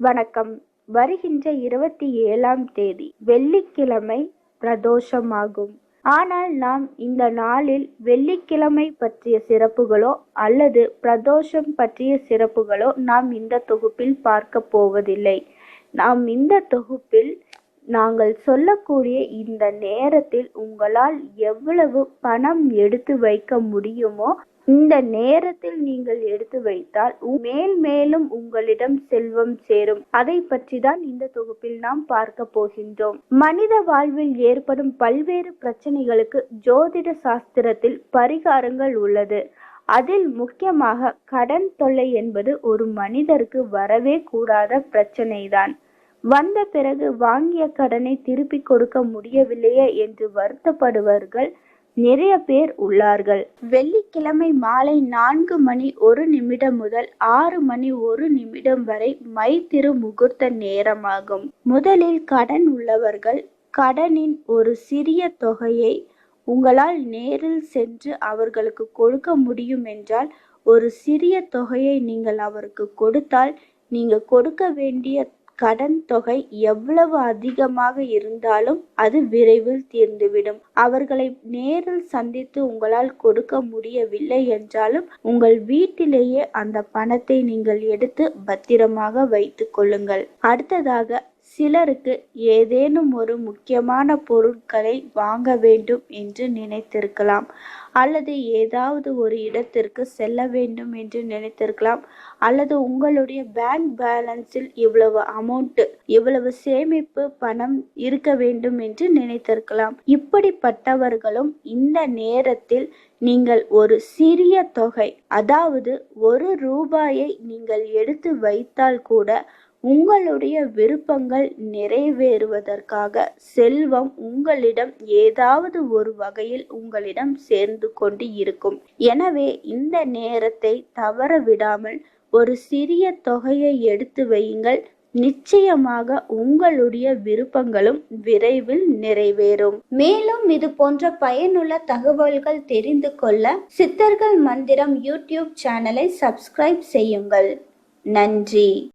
வணக்கம். வருகின்ற இருபத்தி ஏழாம் தேதி வெள்ளிக்கிழமை பிரதோஷமாகும். ஆனால் நாம் இந்த நாளில் வெள்ளிக்கிழமை பற்றிய சிறப்புகளோ அல்லது பிரதோஷம் பற்றிய சிறப்புகளோ நாம் இந்த தொகுப்பில் பார்க்க போவதில்லை. நாம் இந்த தொகுப்பில் நாங்கள் சொல்லக்கூடிய இந்த நேரத்தில் உங்களால் எவ்வளவு பணம் எடுத்து வைக்க முடியுமோ இந்த நேரத்தில் நீங்கள் எடுத்து வைத்தால் மேல் மேலும் உங்களிடம் செல்வம் சேரும். அதை பற்றி தான் இந்த தொகுப்பில் நாம் பார்க்க போகின்றோம். மனித வாழ்வில் ஏற்படும் பல்வேறு பிரச்சனைகளுக்கு ஜோதிட சாஸ்திரத்தில் பரிகாரங்கள் உள்ளது. அதில் முக்கியமாக கடன் தொல்லை என்பது ஒரு மனிதருக்கு வரவே கூடாத பிரச்சனைதான். வந்த பிறகு வாங்கிய கடனை திருப்பி கொடுக்க முடியவில்லையே என்று வருத்தப்படுவர்கள் நிறைய பேர் உள்ளார்கள். வெள்ளிக்கிழமை மாலை நான்கு மணி ஒரு நிமிடம் முதல் ஆறு மணி ஒரு நிமிடம் வரை மை திரு முகூர்த்த நேரமாகும். முதலில் கடன் உள்ளவர்கள் கடனின் ஒரு சிறிய தொகையை உங்களால் நேரில் சென்று அவர்களுக்கு கொடுக்க முடியும் என்றால் ஒரு சிறிய தொகையை நீங்கள் அவருக்கு கொடுத்தால் நீங்க கொடுக்க வேண்டிய கடன் தொகை எவ்வளவு அதிகமாக இருந்தாலும் அது விரைவில் தீர்ந்துவிடும். அவர்களை நேரில் சந்தித்து உங்களால் கொடுக்க முடியவில்லை என்றாலும் உங்கள் வீட்டிலேயே அந்த பணத்தை நீங்கள் எடுத்து பத்திரமாக வைத்துக் கொள்ளுங்கள். அடுத்ததாக சிலருக்கு ஏதேனும் ஒரு முக்கியமான பொருட்களை வாங்க வேண்டும் என்று நினைத்திருக்கலாம். அல்லது ஏதாவது ஒரு இடத்திற்கு செல்ல வேண்டும் என்று நினைத்திருக்கலாம். அல்லது உங்களுடைய பேங்க் பேலன்ஸில் இவ்வளவு அமௌண்ட் இவ்வளவு சேமிப்பு பணம் இருக்க வேண்டும் என்று நினைத்திருக்கலாம். இப்படிப்பட்டவர்களும் இந்த நேரத்தில் நீங்கள் ஒரு சிறிய தொகை அதாவது ஒரு ரூபாயை நீங்கள் எடுத்து வைத்தால் கூட உங்களுடைய விருப்பங்கள் நிறைவேறுவதற்காக செல்வம் உங்களிடம் ஏதாவது ஒரு வகையில் உங்களிடம் சேர்ந்து கொண்டு இருக்கும். எனவே இந்த நேரத்தை தவற விடாமல் ஒரு சிறிய தொகையை எடுத்து வையுங்கள். நிச்சயமாக உங்களுடைய விருப்பங்களும் விரைவில் நிறைவேறும். மேலும் இது போன்ற பயனுள்ள தகவல்கள் தெரிந்து கொள்ள சித்தர்கள் மந்திரம் யூடியூப் சேனலை சப்ஸ்கிரைப் செய்யுங்கள். நன்றி.